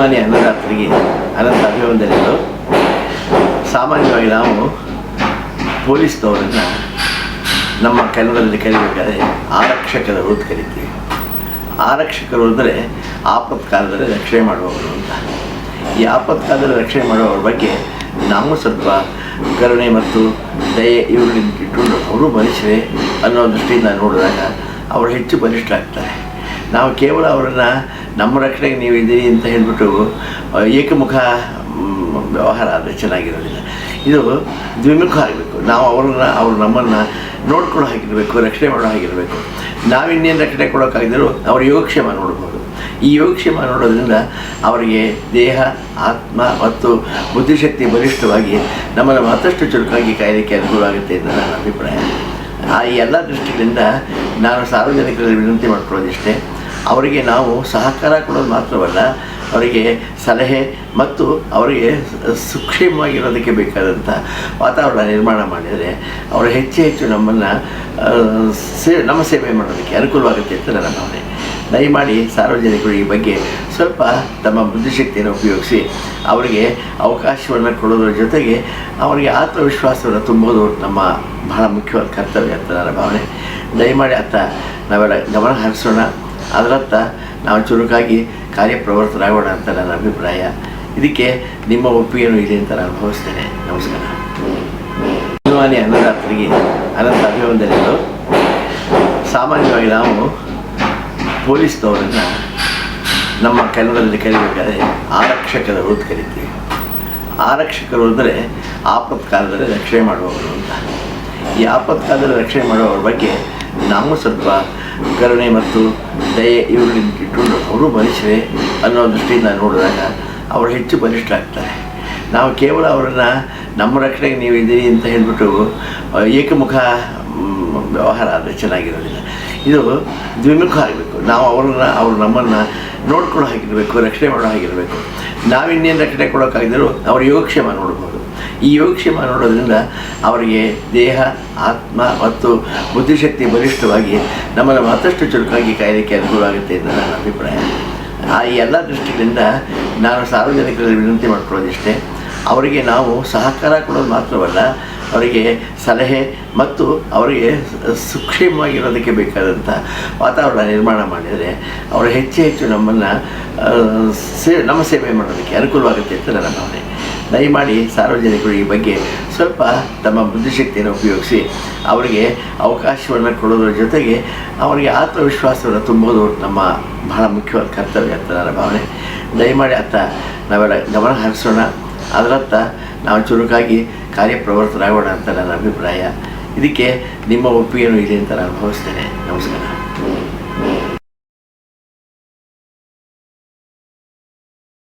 ದಿನಮಾನಿ ಅನ್ನದಾತರಿಗೆ ಅನಂತ ಅಭಿವಂದನೆಗಳು ಸಾಮಾನ್ಯವಾಗಿ ನಾವು ಪೊಲೀಸ್ನವರನ್ನು ನಮ್ಮ ಕನ್ನಡದಲ್ಲಿ ಕರಿಬೇಕಾದ್ರೆ ಆರಕ್ಷಕರ ಅಂತ ಕರಿತೀವಿ. ಆರಕ್ಷಕರು ಅಂದರೆ ಆಪತ್ಕಾಲದಲ್ಲಿ ರಕ್ಷಣೆ ಮಾಡುವವರು ಅಂತ. ಈ ಆಪತ್ಕಾಲದಲ್ಲಿ ರಕ್ಷಣೆ ಮಾಡುವವರ ಬಗ್ಗೆ ನಾವು ಸ್ವಲ್ಪ ಕರುಣೆ ಮತ್ತು ದಯೆ ಇವುಗಳಿಂದ ಇಟ್ಟುಕೊಂಡು ಅವರು ಮನುಷ್ಯರೇ ಅನ್ನೋ ದೃಷ್ಟಿಯಿಂದ ನೋಡಿದಾಗ ಅವರು ಹೆಚ್ಚು ಬಲಿಷ್ಠ ಆಗ್ತಾರೆ ನಾವು ಕೇವಲ ಅವರನ್ನು ನಮ್ಮ ರಕ್ಷಣೆಗೆ ನೀವು ಇದ್ದೀರಿ ಅಂತ ಹೇಳಿಬಿಟ್ಟು ಏಕಮುಖ ವ್ಯವಹಾರ ಆದರೆ ಚೆನ್ನಾಗಿರೋದಿಲ್ಲ. ಇದು ದ್ವಿಮುಖ ಆಗಬೇಕು ನಾವು ಅವ್ರನ್ನ, ಅವರು ನಮ್ಮನ್ನು ನೋಡ್ಕೊಳ್ಳೋ ಹಾಗಿರಬೇಕು, ರಕ್ಷಣೆ ಮಾಡೋ ಹಾಗಿರಬೇಕು. ನಾವಿನ್ನೇನು ರಕ್ಷಣೆ ಕೊಡೋಕ್ಕಾಗಿದ್ದರೂ ಅವ್ರ ಯೋಗಕ್ಷೇಮ ನೋಡ್ಬೋದು. ಈ ಯೋಗಕ್ಷೇಮ ನೋಡೋದ್ರಿಂದ ಅವರಿಗೆ ದೇಹ, ಆತ್ಮ ಮತ್ತು ಬುದ್ಧಿಶಕ್ತಿ ಬಲಿಷ್ಠವಾಗಿ ನಮ್ಮನ್ನು ಮತ್ತಷ್ಟು ಚುರುಕಾಗಿ ಕಾಯಲಿಕ್ಕೆ ಅನುಕೂಲ ಆಗುತ್ತೆ ಅಂತ ನನ್ನ ಅಭಿಪ್ರಾಯ. ಆ ಎಲ್ಲ ದೃಷ್ಟಿಗಳಿಂದ ನಾನು ಸಾರ್ವಜನಿಕರಲ್ಲಿ ವಿನಂತಿ ಮಾಡ್ಕೊಳ್ಳೋದಿಷ್ಟೇ. ಅವರಿಗೆ ನಾವು ಸಹಕಾರ ಕೊಡೋದು ಮಾತ್ರವಲ್ಲ, ಅವರಿಗೆ ಸಲಹೆ ಮತ್ತು ಅವರಿಗೆ ಸುಕ್ಷೇಮವಾಗಿರೋದಕ್ಕೆ ಬೇಕಾದಂಥ ವಾತಾವರಣ ನಿರ್ಮಾಣ ಮಾಡಿದರೆ ಅವರು ಹೆಚ್ಚು ಹೆಚ್ಚು ನಮ್ಮನ್ನು ಸೇ, ನಮ್ಮ ಸೇವೆ ಮಾಡೋದಕ್ಕೆ ಅನುಕೂಲವಾಗುತ್ತೆ ಅಂತ ನನ್ನ ಭಾವನೆ. ದಯಮಾಡಿ ಸಾರ್ವಜನಿಕರು ಈ ಬಗ್ಗೆ ಸ್ವಲ್ಪ ತಮ್ಮ ಬುದ್ಧಿಶಕ್ತಿಯನ್ನು ಉಪಯೋಗಿಸಿ ಅವರಿಗೆ ಅವಕಾಶವನ್ನು ಕೊಡೋದ್ರ ಜೊತೆಗೆ ಅವರಿಗೆ ಆತ್ಮವಿಶ್ವಾಸವನ್ನು ತುಂಬೋದು ನಮ್ಮ ಬಹಳ ಮುಖ್ಯವಾದ ಕರ್ತವ್ಯ ಅಂತ ನನ್ನ ಭಾವನೆ. ದಯಮಾಡಿ ಅತ್ತ ನಾವೆಲ್ಲ ಗಮನ ಹರಿಸೋಣ. ಅದರತ್ತ ನಾವು ಚುರುಕಾಗಿ ಕಾರ್ಯಪ್ರವೃತ್ತರಾಗೋಣ ಅಂತ ನನ್ನ ಅಭಿಪ್ರಾಯ. ಇದಕ್ಕೆ ನಿಮ್ಮ ಒಪ್ಪಿಗೆನೂ ಇದೆ ಅಂತ ನಾನು ಭಾವಿಸ್ತೇನೆ. ನಮಸ್ಕಾರ. ಸುಮಾನಿ ಅನ್ನದಾತರಿಗೆ ಅನಂತ ಅಭಿವಂದನೆಗಳು ಸಾಮಾನ್ಯವಾಗಿ ನಾವು ಪೊಲೀಸ್ನವರನ್ನು ನಮ್ಮ ಕನ್ನಡದಲ್ಲಿ ಕರಿಬೇಕಾದ್ರೆ ಆರಕ್ಷಕರು ಅಂತ ಕರಿತೀವಿ. ಆರಕ್ಷಕರು ಅಂದರೆ ಆಪತ್ಕಾಲದಲ್ಲಿ ರಕ್ಷಣೆ ಮಾಡುವವರು ಅಂತ. ಈ ಆಪತ್ಕಾಲದಲ್ಲಿ ರಕ್ಷಣೆ ಮಾಡುವವರ ಬಗ್ಗೆ ನಾವು ಸ್ವಲ್ಪ ಕರುಣೆ ಮತ್ತು ದಯೆ ಇವುಗಳಿಂದ ಇಟ್ಟುಕೊಂಡು ಅವರು ಮನುಷ್ಯರೇ ಅನ್ನೋ ದೃಷ್ಟಿಯಿಂದ ನೋಡಿದಾಗ ಅವರು ಹೆಚ್ಚು ಬಲಿಷ್ಠ ಆಗ್ತಾರೆ ನಾವು ಕೇವಲ ಅವರನ್ನು ನಮ್ಮ ರಕ್ಷಣೆಗೆ ನೀವು ಇದ್ದೀರಿ ಅಂತ ಹೇಳಿಬಿಟ್ಟು ಏಕಮುಖ ವ್ಯವಹಾರ ಆದರೆ ಚೆನ್ನಾಗಿರೋದಿಲ್ಲ. ಇದು ದ್ವಿಮುಖ ಆಗಬೇಕು. ನಾವು ಅವರನ್ನು, ಅವರು ನಮ್ಮನ್ನು ನೋಡ್ಕೊಳ್ಳೋ ಹಾಗಿರಬೇಕು, ರಕ್ಷಣೆ ಮಾಡೋ ಹಾಗಿರಬೇಕು. ನಾವಿನ್ನೇನು ರಕ್ಷಣೆ ಕೊಡೋಕ್ಕಾಗಿದ್ದರೂ ಅವರು ಯೋಗಕ್ಷೇಮ ನೋಡ್ಬೋದು. ಈ ಯೋಗಕ್ಷೇಮ ನೋಡೋದ್ರಿಂದ ಅವರಿಗೆ ದೇಹ, ಆತ್ಮ ಮತ್ತು ಬುದ್ಧಿಶಕ್ತಿ ಬಲಿಷ್ಠವಾಗಿ ನಮ್ಮನ್ನು ಮತ್ತಷ್ಟು ಚುರುಕಾಗಿ ಕಾಯಲಿಕ್ಕೆ ಅನುಕೂಲ ಆಗುತ್ತೆ ಅಂತ ನನ್ನ ಅಭಿಪ್ರಾಯ. ಆ ಈ ಎಲ್ಲ ದೃಷ್ಟಿಗಳಿಂದ ನಾನು ಸಾರ್ವಜನಿಕರಲ್ಲಿ ವಿನಂತಿ ಮಾಡ್ಕೊಳ್ಳೋದಿಷ್ಟೇ. ಅವರಿಗೆ ನಾವು ಸಹಕಾರ ಕೊಡೋದು ಮಾತ್ರವಲ್ಲ, ಅವರಿಗೆ ಸಲಹೆ ಮತ್ತು ಅವರಿಗೆ ಸುಕ್ಷೇಮವಾಗಿರೋದಕ್ಕೆ ಬೇಕಾದಂಥ ವಾತಾವರಣ ನಿರ್ಮಾಣ ಮಾಡಿದರೆ ಅವರು ಹೆಚ್ಚು ಹೆಚ್ಚು ನಮ್ಮನ್ನು ಸೇ, ನಮ್ಮ ಸೇವೆ ಮಾಡೋದಕ್ಕೆ ಅನುಕೂಲವಾಗುತ್ತೆ ಅಂತ ನನ್ನ ಭಾವನೆ. ದಯಮಾಡಿ ಸಾರ್ವಜನಿಕರು ಈ ಬಗ್ಗೆ ಸ್ವಲ್ಪ ತಮ್ಮ ಬುದ್ಧಿಶಕ್ತಿಯನ್ನು ಉಪಯೋಗಿಸಿ, ಅವರಿಗೆ ಅವಕಾಶವನ್ನು ಕೊಡೋದ್ರ ಜೊತೆಗೆ ಅವರಿಗೆ ಆತ್ಮವಿಶ್ವಾಸವನ್ನು ತುಂಬೋದು ನಮ್ಮ ಬಹಳ ಮುಖ್ಯವಾದ ಕರ್ತವ್ಯ ಅಂತ ನನ್ನ ಭಾವನೆ. ದಯಮಾಡಿ ಅತ್ತ ನಾವೆಲ್ಲ ಗಮನ ಹರಿಸೋಣ. ಅದರತ್ತ ನಾವು ಚುರುಕಾಗಿ ಕಾರ್ಯಪ್ರವರ್ತರಾಗೋಣ ಅಂತ ನನ್ನ ಅಭಿಪ್ರಾಯ. ಇದಕ್ಕೆ ನಿಮ್ಮ ಒಪ್ಪಿಗೆನೂ ಇದೆ ಅಂತ ನಾನು ಭಾವಿಸ್ತೇನೆ. ನಮಸ್ಕಾರ.